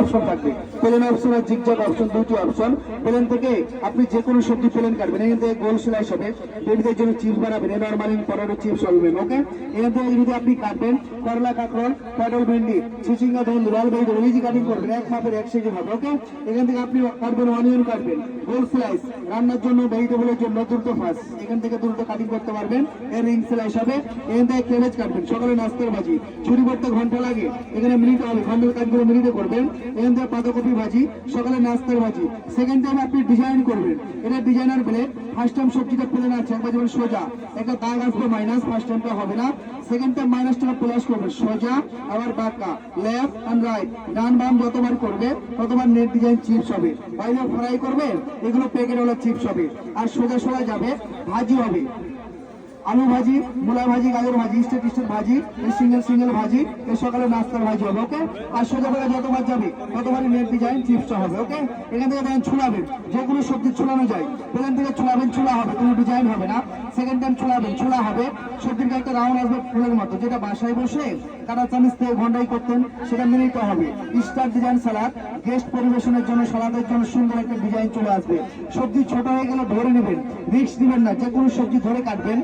Option থাকবে। Plain option আর zigzag option দুটি অপশন প্লেন থেকে আপনি যে কোনো সবজি প্লেন কাটবেন। এখান থেকে গোল সেলাই হবে। বেবিদের জন্য চিপস বানাবেন। নর্মালি পটেটো চিপস হবে ওকে এখান থেকে যদি আপনি কাটবেন, করলা কাঁকড় পটল, ভেন্ডি চিচিঙ্গা ধরুন লাল বেগুন ইজি কাটিং করবেন। এক মাপের, এক সেজি হবে ওকে এখান থেকে আপনি কাটবেন অনিয়ন কাটবেন। গোল স্লাইস রান্নার জন্য ভেজিটেবলের জন্য দ্রুত ফাঁস এখান থেকে দ্রুত কাটিং করতে পারবেন। এর রিং স্লাইস হবে। এখান থেকে ক্যাবেজ কাটবেন। সকালে নাস্তার ভাজি ছুরি করতে ঘণ্টা লাগে। এখানে মিনিট হবে। ঘণ্টার কাজগুলো মিনিটে করবেন। এখান পাতাকপি ভাজি সকালে নাস্তার ভাজি সেকেন্ড টাইম আপনি ডিজাইন করবেন। এটা ডিজাইনার প্লেট ফার্স্ট টাইম সবজিটা প্লেন আছে একবার যেমন সোজা। একটা দাগ আসবে মাইনাস ফার্স্ট টাইমটা হবে না। সেকেন্ড টাইম মাইনাসটা প্লাস করবে সোজা, আবার বাঁকা। লেফট অ্যান্ড রাইট ডান বাম যতবার করবে, ততবার নেট ডিজাইন চিপস হবে। বাইরে ফ্রাই করবে, এগুলো প্যাকেট ওলা চিপস হবে। আর সোজা সোজা যাবে, ভাজি হবে। আলু ভাজি, মূলা ভাজি, গাজর ভাজি স্টেট স্টেট ভাজি এই সিঙ্গেল সিঙ্গেল ভাজি এই সকালে নাস্তার ভাজি হবে, ওকে? আর সোজা করে যতবার যাবে ততবারই নেট ডিজাইন চিপসটা হবে, ওকে? এখান থেকে দেখেন ছুলাবেন যে কোনো সবজি ছুলানো যায়। প্লেন থেকে ছুলাবেন ছুলা হবে, কোনো ডিজাইন হবে না। সেকেন্ড টাইম ছুলাবেন ছুলা হবে। সবজির একটা রাউন্ড আসবে ফুলের মতো, যেটা বাসায় বসে কাটা চামিচ থেকে ঘন্টাই করতেন, সেটা মিনিটে হবে। স্টার ডিজাইন সালাদ গেস্ট পরিবেশনের জন্য সালাদের জন্য সুন্দর একটা ডিজাইন চলে আসবে। সবজি ছোট হয়ে গেলে ধরে নেবেন রিক্স দিবেন না, যে কোনো সবজি ধরে কাটবেন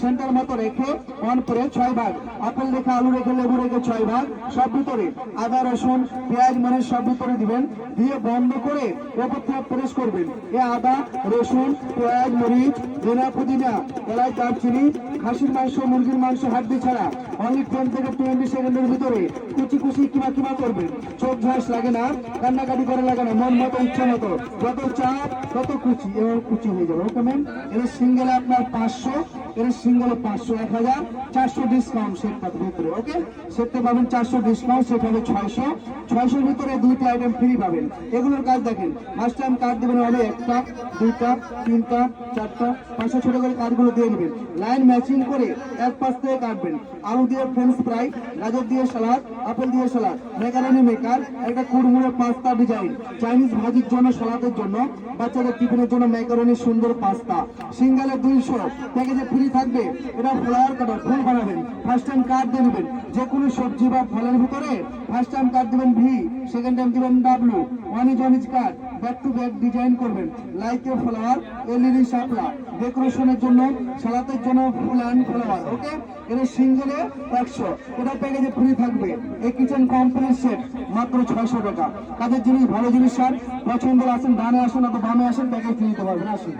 সেন্টার মতো রেখে। অন করে ছয় ভাগ। আপেল রেখে, আলু রেখে, লেবু রেখে ছয় ভাগ। সব ভিতরে। আদা, রসুন, পেঁয়াজ মানে সব ভিতরে দিবেন। দিয়ে বন্ধ করে ওপর থেকে প্রেস করবেন। এ আদা, রসুন, পেঁয়াজ, মরিচ ধনা পুদিনা, এলাচ, দারচিনি, খাসির মাংস, মুরগির মাংস হাড্ডি ছাড়া। অনলি টেন থেকে টোয়েন্টি সেকেন্ডের ভিতরে কুচি কুচি কিমা কিমা করবেন চোখ ঝাঁস লাগে না, কান্নাকাটি করে লাগে না, মন মতো ইচ্ছা মতো। যত চাপ, তত কুচি এবার কুচি হয়ে যাবে। ওকে ম্যাম এটা সিঙ্গেলে আপনার পাঁচশো এটা সিঙ্গেলে পাঁচশো, এক হাজার, চারশো ডিসকাউন্ট সেট পাবেন ভিতরে ওকে সেটটা পাবেন চারশো ডিসকাউন্ট সেট হবে ছয়শো। ছয়শোর ভিতরে দুইটা আইটেম ফ্রি পাবেন। এগুলোর কাজ দেখেন ফার্স্ট টাইম কার্ড দেবেন হবে একটা, দুইটা, তিনটা, চারটা, পাঁচশো ছোট করে কার্ডগুলো দিয়ে নেবেন। লাইন ম্যাচিং করে এক পাশ থেকে কাটবেন আলু দিয়ে ফ্রেঞ্চ ফ্রাই গাজর দিয়ে সালাদ আপেল দিয়ে সালাদ মেকারানি মেকার একটা কুড়মুড়ে পাস্তা ডিজাইন চাইনিজ ভাজির জন্য সালাদের জন্য, বাচ্চাদের টিফিনের জন্য মেকারনি সুন্দর পাস্তা সিঙ্গালে দুইশো প্যাকেজে ফ্রি থাকবে, এটা ফ্লাওয়ার কাটার ফুল বানাবেন ফার্স্ট টাইম কার্ড দিয়ে নেবেন, যে কোনো সবজি বা ফলের ভিতরে ফার্স্ট টাইম কার্ড দেবেন ভি সেকেন্ড টাইম দেবেন W one is one is card back to back design করবেন। লাইক এ ফ্লাওয়ার এলইডি শাপলা। ডেকোরেশনের জন্য, সালাতের জন্য ফুল অ্যান্ড ফ্লাওয়ার ওকে এটা সিঙ্গেলে একশো। এটা প্যাকেজে ফ্রি থাকবে। এই কিচেন কমপ্লিট সেট মাত্র ছয়শো টাকা। কাজের জিনিস, ভালো জিনিস স্যার পছন্দ আসেন ডানে আসেন অত বামে আসেন প্যাকেজ নিতে পারবেন, আসুন।